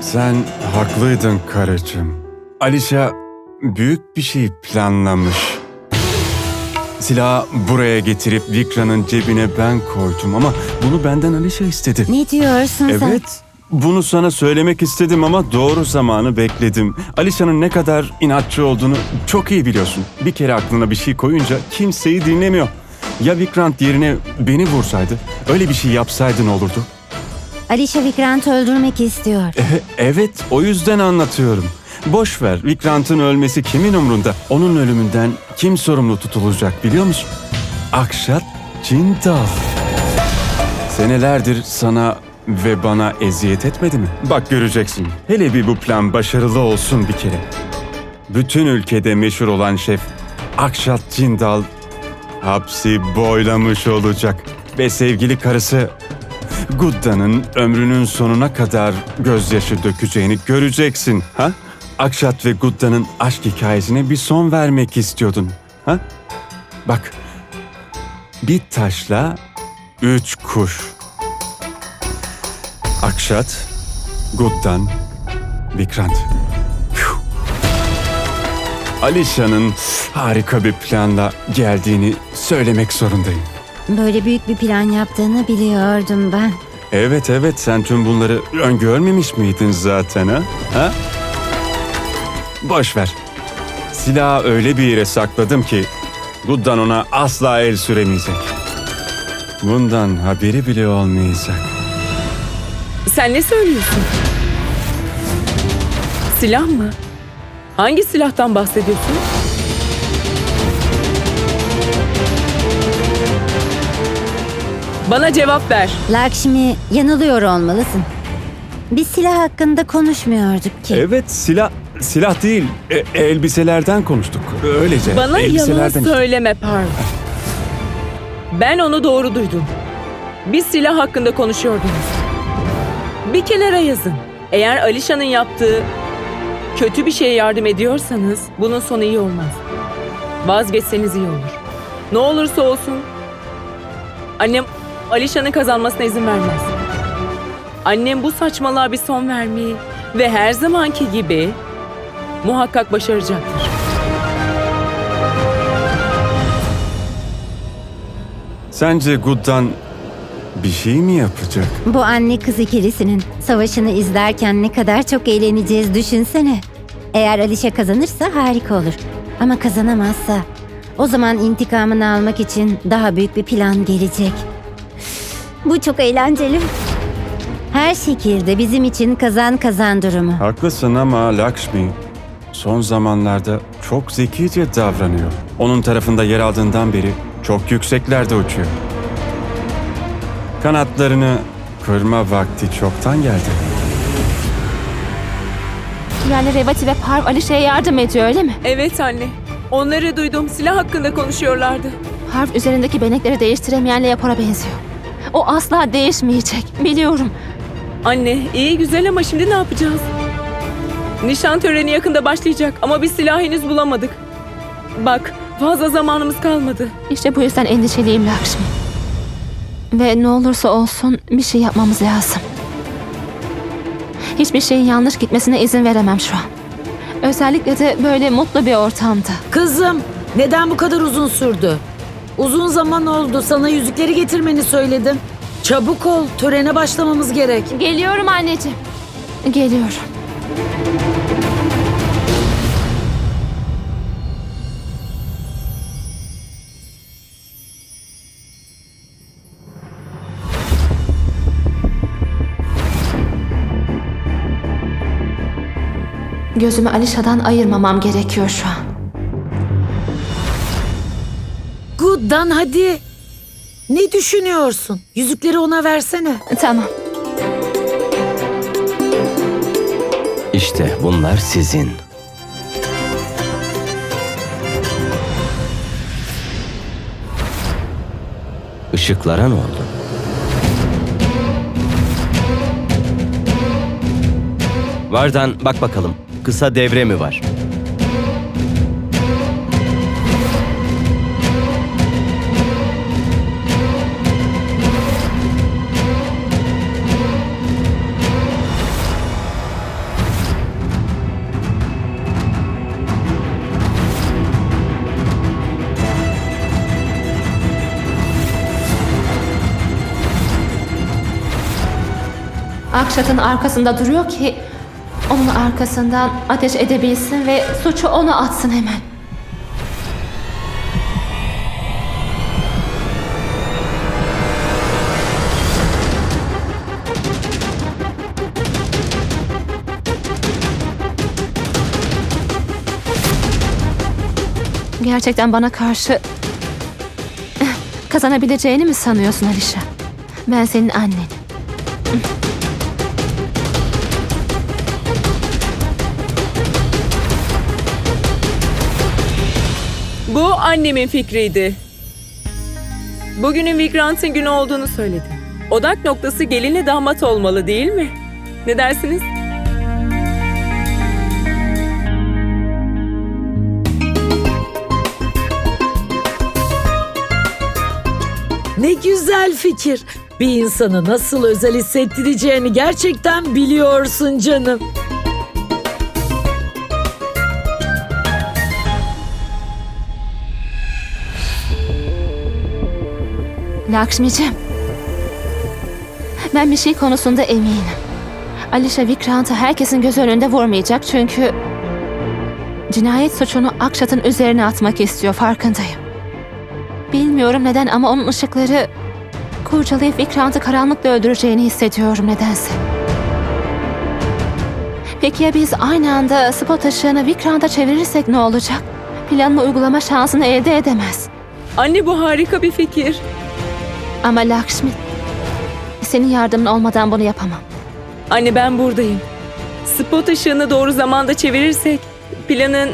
Sen haklıydın karıcığım. Alişa büyük bir şey planlamış. Silahı buraya getirip Vikra'nın cebine ben koydum ama bunu benden Alişa istedi. Ne diyorsun sen? Evet. Bunu sana söylemek istedim ama doğru zamanı bekledim. Alişa'nın ne kadar inatçı olduğunu çok iyi biliyorsun. Bir kere aklına bir şey koyunca kimseyi dinlemiyor. Ya Vikrant yerine beni vursaydı, öyle bir şey yapsaydın olurdu. Alişa Vikrant'ı öldürmek istiyor. E, evet, o yüzden anlatıyorum. Boş ver, Vikrant'ın ölmesi kimin umrunda? Onun ölümünden kim sorumlu tutulacak biliyor musun? Akşat Cindal. Senelerdir sana ve bana eziyet etmedi mi? Bak göreceksin. Hele bir bu plan başarılı olsun bir kere. Bütün ülkede meşhur olan şef Akşat Cindal hapsi boylamış olacak. Ve sevgili karısı Gudda'nın ömrünün sonuna kadar gözyaşı dökeceğini göreceksin. Ha? Akşat ve Gudda'nın aşk hikayesine bir son vermek istiyordun. Ha? Bak. Bir taşla üç kuş. Akşat, Guddan, Vikrant. Alişa'nın harika bir planla geldiğini söylemek zorundayım. Böyle büyük bir plan yaptığını biliyordum ben. Evet evet sen tüm bunları öngörmemiş miydin zaten ha? ha? Boş ver. Silahı öyle bir yere sakladım ki Guddan ona asla el süremeyecek. Bundan haberi bile olmayacak. Sen ne söylüyorsun? Silah mı? Hangi silahtan bahsediyorsun? Bana cevap ver. Lakşmi yanılıyor olmalısın. Biz silah hakkında konuşmuyorduk ki. Evet silah silah değil e- elbiselerden konuştuk. Öylece Bana yalan elbiselerden işte. söyleme Parv. Ben onu doğru duydum. Bir silah hakkında konuşuyordunuz. Bir kenara yazın. Eğer Alişan'ın yaptığı kötü bir şeye yardım ediyorsanız bunun sonu iyi olmaz. Vazgeçseniz iyi olur. Ne olursa olsun annem Alişan'ın kazanmasına izin vermez. Annem bu saçmalığa bir son vermeyi ve her zamanki gibi muhakkak başaracaktır. Sence Guddan bir şey mi yapacak? Bu anne kız ikilisinin savaşını izlerken ne kadar çok eğleneceğiz düşünsene. Eğer Alişa kazanırsa harika olur. Ama kazanamazsa o zaman intikamını almak için daha büyük bir plan gelecek. Bu çok eğlenceli. Her şekilde bizim için kazan kazan durumu. Haklısın ama Lakshmi son zamanlarda çok zekice davranıyor. Onun tarafında yer aldığından beri çok yükseklerde uçuyor. Kanatlarını kırma vakti çoktan geldi. Yani Revati ve Parv Alişe'ye yardım ediyor öyle mi? Evet anne. Onları duydum. Silah hakkında konuşuyorlardı. Parv üzerindeki benekleri değiştiremeyen Leopar'a benziyor. O asla değişmeyecek. Biliyorum. Anne iyi güzel ama şimdi ne yapacağız? Nişan töreni yakında başlayacak ama biz silah henüz bulamadık. Bak fazla zamanımız kalmadı. İşte bu yüzden endişeliyim Lakşmi. Ve ne olursa olsun bir şey yapmamız lazım. Hiçbir şeyin yanlış gitmesine izin veremem şu an. Özellikle de böyle mutlu bir ortamda. Kızım, neden bu kadar uzun sürdü? Uzun zaman oldu. Sana yüzükleri getirmeni söyledim. Çabuk ol, törene başlamamız gerek. Geliyorum anneciğim. Geliyorum. Gözümü Alişa'dan ayırmamam gerekiyor şu an. Good'dan hadi. Ne düşünüyorsun? Yüzükleri ona versene. Tamam. İşte bunlar sizin. Işıklara ne oldu? Vardan bak bakalım. Kısa devre mi var? Akşat'ın arkasında duruyor ki onun arkasından ateş edebilsin ve suçu ona atsın hemen. Gerçekten bana karşı kazanabileceğini mi sanıyorsun Alişa? Ben senin annen. Bu annemin fikriydi. Bugünün Vikrant'ın günü olduğunu söyledi. Odak noktası gelinle damat olmalı değil mi? Ne dersiniz? Ne güzel fikir. Bir insanı nasıl özel hissettireceğini gerçekten biliyorsun canım. Lakşmi'cim. Ben bir şey konusunda eminim. Alişa Vikrant'ı herkesin göz önünde vurmayacak çünkü... Cinayet suçunu Akşat'ın üzerine atmak istiyor farkındayım. Bilmiyorum neden ama onun ışıkları... Kurcalayıp Vikrant'ı karanlıkla öldüreceğini hissediyorum nedense. Peki ya biz aynı anda spot ışığını Vikrant'a çevirirsek ne olacak? Planını uygulama şansını elde edemez. Anne bu harika bir fikir. Ama Lakshmi, senin yardımın olmadan bunu yapamam. Anne ben buradayım. Spot ışığını doğru zamanda çevirirsek planın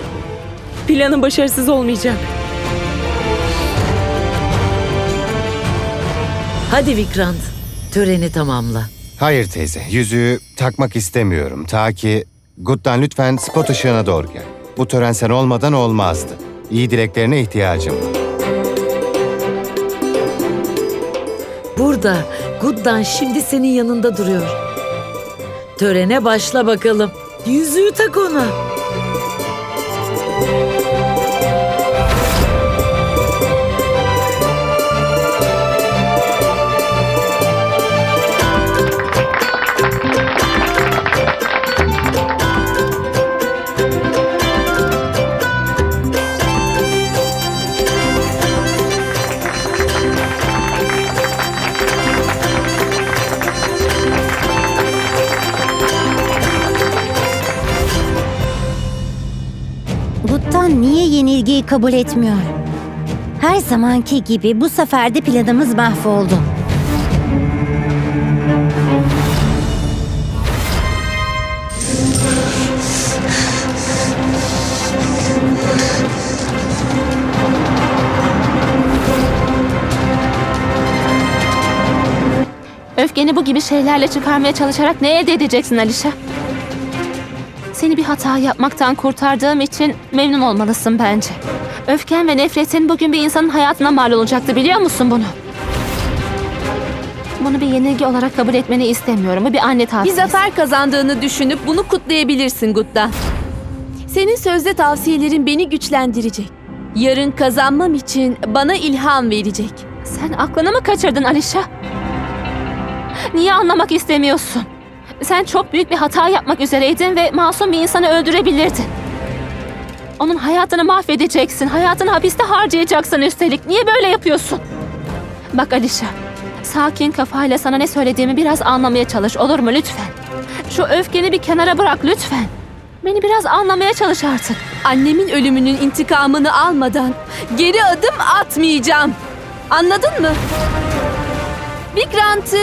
planın başarısız olmayacak. Hadi Vikrant, töreni tamamla. Hayır teyze, yüzüğü takmak istemiyorum. Ta ki Gut'tan lütfen spot ışığına doğru gel. Bu tören sen olmadan olmazdı. İyi dileklerine ihtiyacım var. Burada Guddan şimdi senin yanında duruyor. Törene başla bakalım. Yüzüğü tak ona. Guttan niye yenilgiyi kabul etmiyor? Her zamanki gibi bu sefer de planımız mahvoldu. Öfkeni bu gibi şeylerle çıkarmaya çalışarak ne elde edeceksin Alişa? Seni bir hata yapmaktan kurtardığım için memnun olmalısın bence. Öfken ve nefretin bugün bir insanın hayatına mal olacaktı biliyor musun bunu? Bunu bir yenilgi olarak kabul etmeni istemiyorum. Bu bir anne Bir tavsiyesi. zafer kazandığını düşünüp bunu kutlayabilirsin Gutta. Senin sözde tavsiyelerin beni güçlendirecek. Yarın kazanmam için bana ilham verecek. Sen aklını mı kaçırdın Alişa? Niye anlamak istemiyorsun? Sen çok büyük bir hata yapmak üzereydin ve masum bir insanı öldürebilirdin. Onun hayatını mahvedeceksin, hayatını hapiste harcayacaksın üstelik. Niye böyle yapıyorsun? Bak Alişa, sakin kafayla sana ne söylediğimi biraz anlamaya çalış olur mu lütfen? Şu öfkeni bir kenara bırak lütfen. Beni biraz anlamaya çalış artık. Annemin ölümünün intikamını almadan geri adım atmayacağım. Anladın mı? Vikrant'ı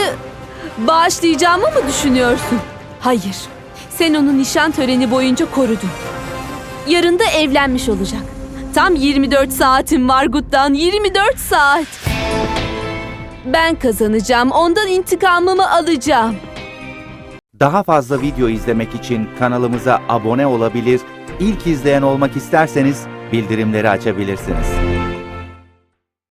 bağışlayacağımı mı düşünüyorsun? Hayır. Sen onu nişan töreni boyunca korudun. Yarın da evlenmiş olacak. Tam 24 saatim var Gut'tan. 24 saat. Ben kazanacağım. Ondan intikamımı alacağım. Daha fazla video izlemek için kanalımıza abone olabilir, ilk izleyen olmak isterseniz bildirimleri açabilirsiniz.